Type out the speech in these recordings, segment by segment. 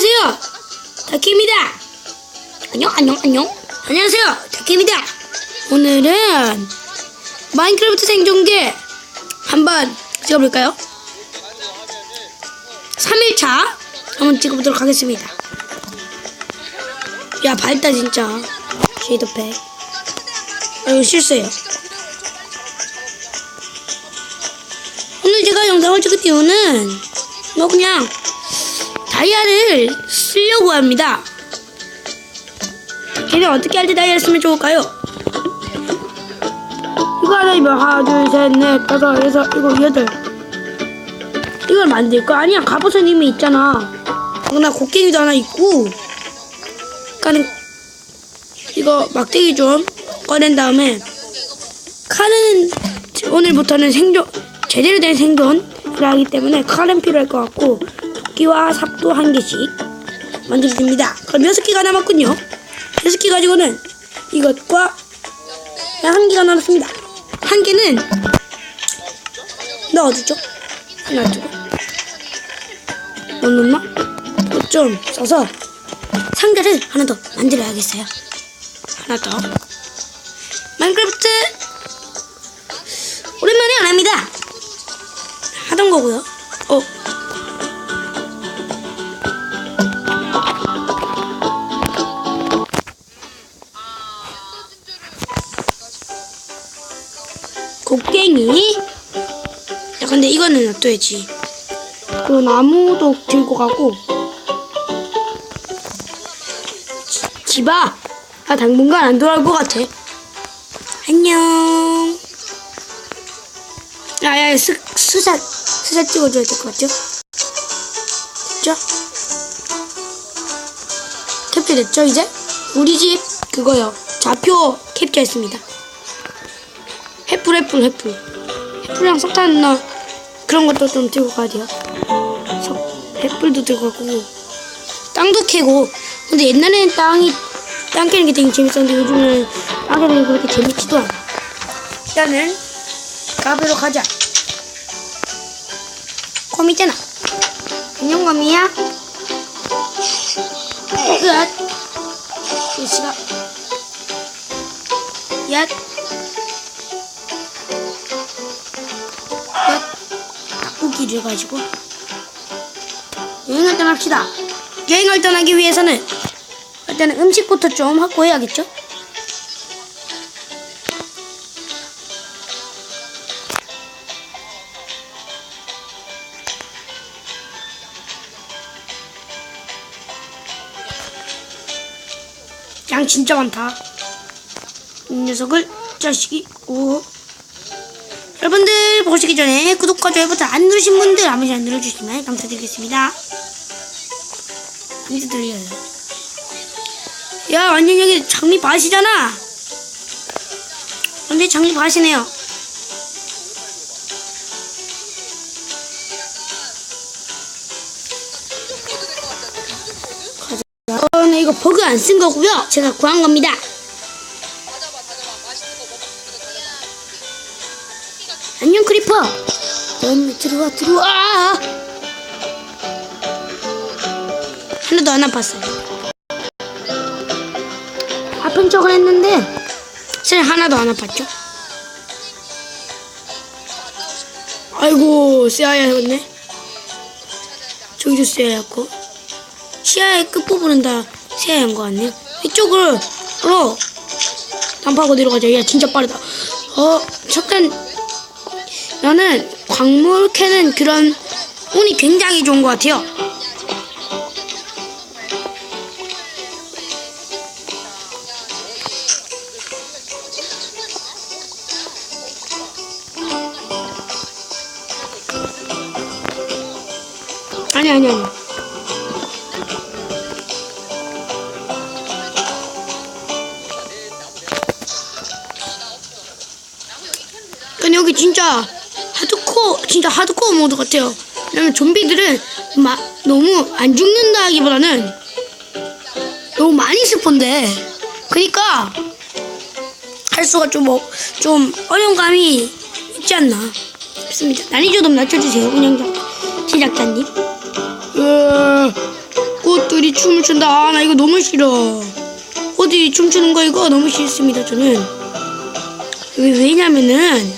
안녕하세요. 다키입니다. 안녕, 안녕, 안녕. 안녕하세요. 다키입니다. 오늘은 마인크래프트 생존기 한번 찍어볼까요? 3일차 한번 찍어보도록 하겠습니다. 야, 밝다, 진짜. 쉐이더팩. 아, 이거 실수예요. 오늘 제가 영상을 찍을 이유는 뭐 그냥 다이아를 쓰려고 합니다. 걔는 어떻게 할 때 다이아를 쓰면 좋을까요? 이거 하나 이면 하나 둘 셋 넷 다섯 여섯 일곱 여덟 이걸 만들 거 아니야 갑옷은 이미 있잖아 나 곡괭이도 하나 있고 그러니까는 이거 막대기 좀 꺼낸 다음에 칼은 오늘부터는 생존 제대로 된 생존을 하기 때문에 칼은 필요할 것 같고 도끼와 삽도 한 개씩 만들어줍니다. 그럼 여섯 개가 남았군요. 여섯 개 가지고는 이것과 한 개가 남았습니다. 한 개는 넣어두죠. 하나 두고 넣는나? 좀 써서 상자를 하나 더 만들어야겠어요. 하나 더. 마인크래프트 오랜만에 안 합니다. 하던 거고요. 곡괭이. 야, 근데 이거는 놔둬야지. 그 나무도 들고 가고. 지- 집아. 나 당분간 안 돌아올 것 같아. 안녕. 야, 야, 스, 스샷, 스샷 찍어줘야 될 것 같죠? 됐죠? 캡처 됐죠, 이제? 우리 집, 그거요. 좌표 캡처했습니다. 햇불, 햇불, 햇불. 햇불이랑 석탄 나 그런 것도 좀 들고 가야 돼요. 석, 햇불도 들고 가고, 땅도 캐고. 근데 옛날에는 땅이, 땅 캐는 게 되게 재밌었는데 요즘은 땅 캐는 게 그렇게 재밌지도 않아. 일단은, 가베로 가자. 곰이잖아. 안녕 곰이야. 으앗. 얏. 얏. 닭고기를 가지고 여행을 떠납시다. 여행을 떠나기 위해서는 일단은 음식부터 좀 확보해야겠죠? 양 진짜 많다. 이 녀석을 자식이 오. 여러분들 보시기 전에 구독과 좋아요 버튼 안 누르신 분들 한 번씩 안 눌러주시면 감사드리겠습니다. 들려요. 야 완전 여기 장미 밭이잖아. 완전 장미 밭이네요. 가자. 어, 네, 이거 버그 안 쓴 거고요. 제가 구한 겁니다. 들어와 들어와. 하나도 안 아팠어요. 아픈 척을 했는데 사실 하나도 안 아팠죠. 아이고 씨앗이었네. 저기도 씨앗이었고 시야의 끝부분은 다 새하얀 것 같네요. 이쪽으로 로 단파고 내려가자. 야 진짜 빠르다. 어 잠깐 나는 광물 캐는 그런 운이 굉장히 좋은 것 같아요. 아니 아니 아니. 근데 여기 진짜 하드코어 진짜 하드코어 모드 같아요. 왜냐면 좀비들은 막 너무 안 죽는다기보다는 너무 많이 스폰데 그니까 할 수가 좀, 어, 좀 어려운 감이 있지 않나 싶습니다. 난이도 좀 낮춰주세요, 운영자 제작자님. 으, 꽃도 호디 춤을 춘다. 아, 나 이거 너무 싫어. 호디 춤추는 거 이거 너무 싫습니다, 저는. 왜, 왜냐면은,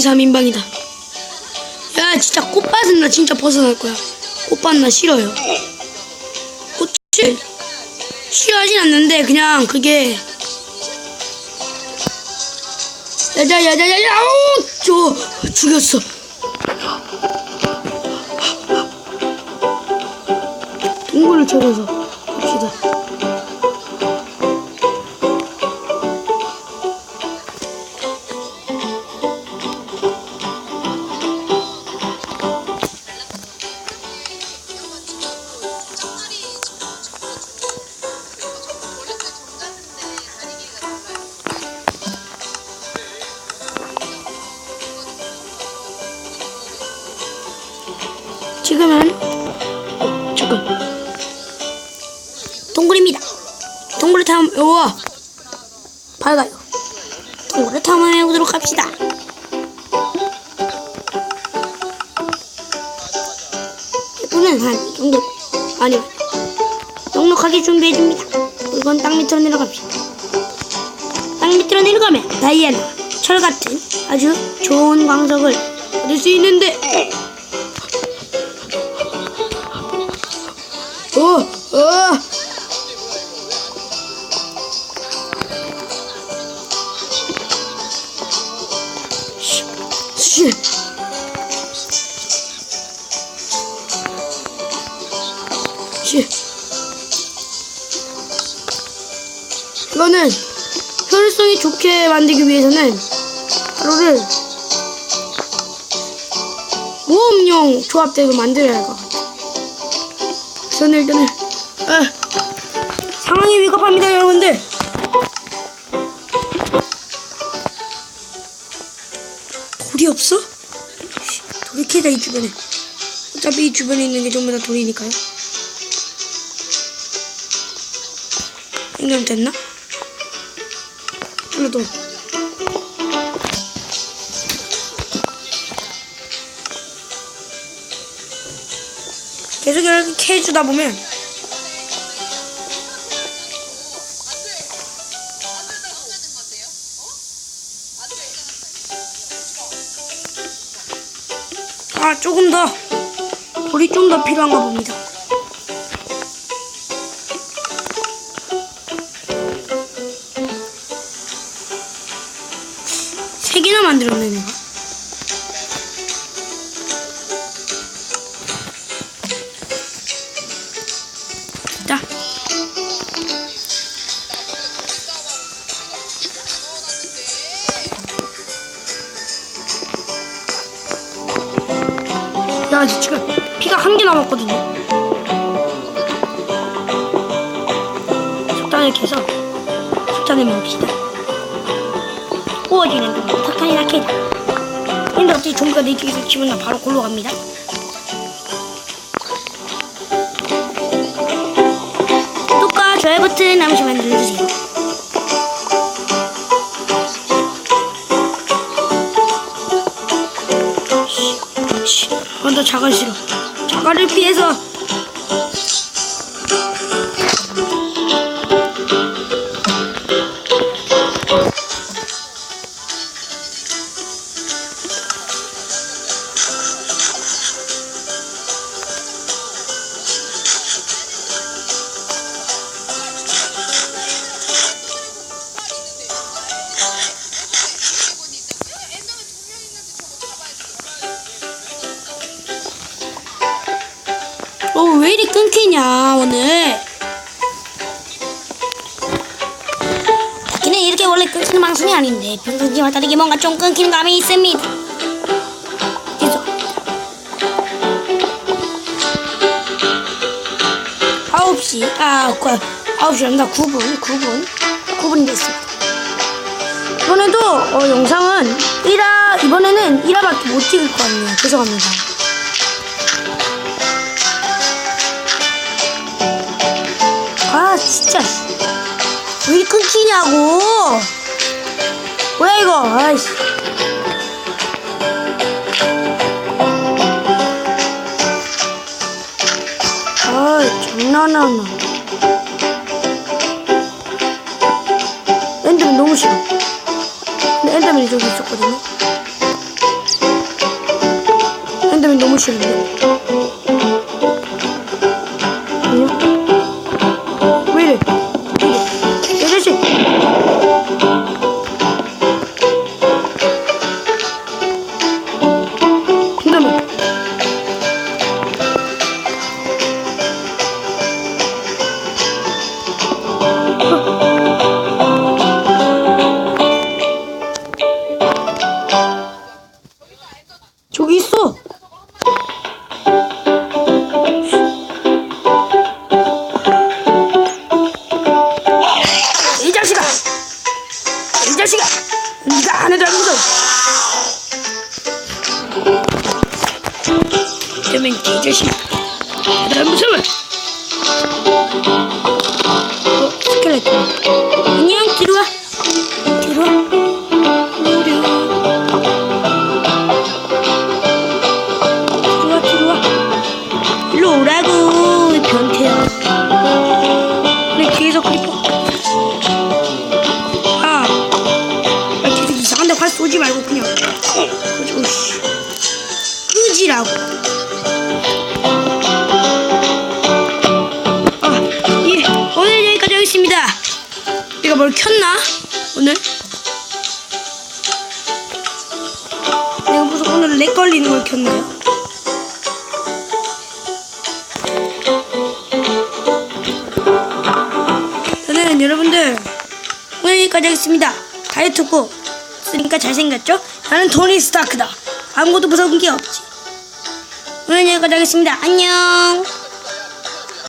2, 3인방이다. 야, 진짜 꽃밭은 나 진짜 벗어날 거야. 꽃밭 나 싫어요. 꽃이 싫어하진 않는데, 그냥 그게. 야자 야자야야 아우! 저, 죽였어. 동굴을 찾아서 갑시다. 지금은 어, 잠깐 동굴입니다. 동굴을 탐 우와 밝아요. 동굴을 탐험해 보도록 합시다. 이분은 한이 정도 아니요 넉넉하게 준비해 줍니다. 물건 땅 밑으로 내려갑시다. 땅 밑으로 내려가면 다이아나, 철 같은 아주 좋은 광석을 얻을 수 있는데 씨. 이거는 효율성이 좋게 만들기 위해서는 가루를 모험용 조합대로 만들어야 할 것 같아요. 저는 일단은 아, 상황이 위급합니다 여러분들 돌이 없어? 씨, 돌이 캐다 이 주변에 어차피 이 주변에 있는 게 전부 다 돌이니까요 연결됐나? 하나 더 계속 이렇게 캐주다 보면 아 조금 더 돌이 좀 더 필요한가 봅니다. 세 개나 만들었네 내가. 자. 야, 이제 지금 피가 한 개 남았거든요. 석탄을 캐서 석탄을 먹읍시다. 구워지는 동안 석탄이나 캐자. 근데 어떻게 좀비가 내 뒤에서 치면 나 바로 골로 갑니다. 구독과 좋아요 버튼 한 번씩만 눌러주세요. 씨, 어, 나 자갈 싫어. 자갈을 피해서. 끊기냐, 오늘. 자기는 이렇게 원래 끊기는 방송이 아닌데, 평상시와 다르게 뭔가 좀 끊기는 감이 있습니다. 계속. 아홉 시, 아, 그, 아홉 시 아니다, 9분, 9분. 9분이 됐습니다. 이번에도, 어, 영상은 1화, 이번에는 1화밖에 못 찍을 거아니에요 죄송합니다. 진짜. 왜 끊기냐고. 왜 이거. 아이씨. 아 장난하나 엔드맨 너무 싫어. 근데 엔드맨이 저기 있었거든요. 엔더맨 너무 싫은데. 对面已着觉醒了，打得不错。 렉 걸리는 걸 켰네요. 저는 여러분들 오늘 여기까지 하겠습니다. 다이어트고 쓰니까 잘생겼죠? 나는 토니 스타크다. 아무것도 무서운 게 없지. 오늘 여기까지 하겠습니다. 안녕.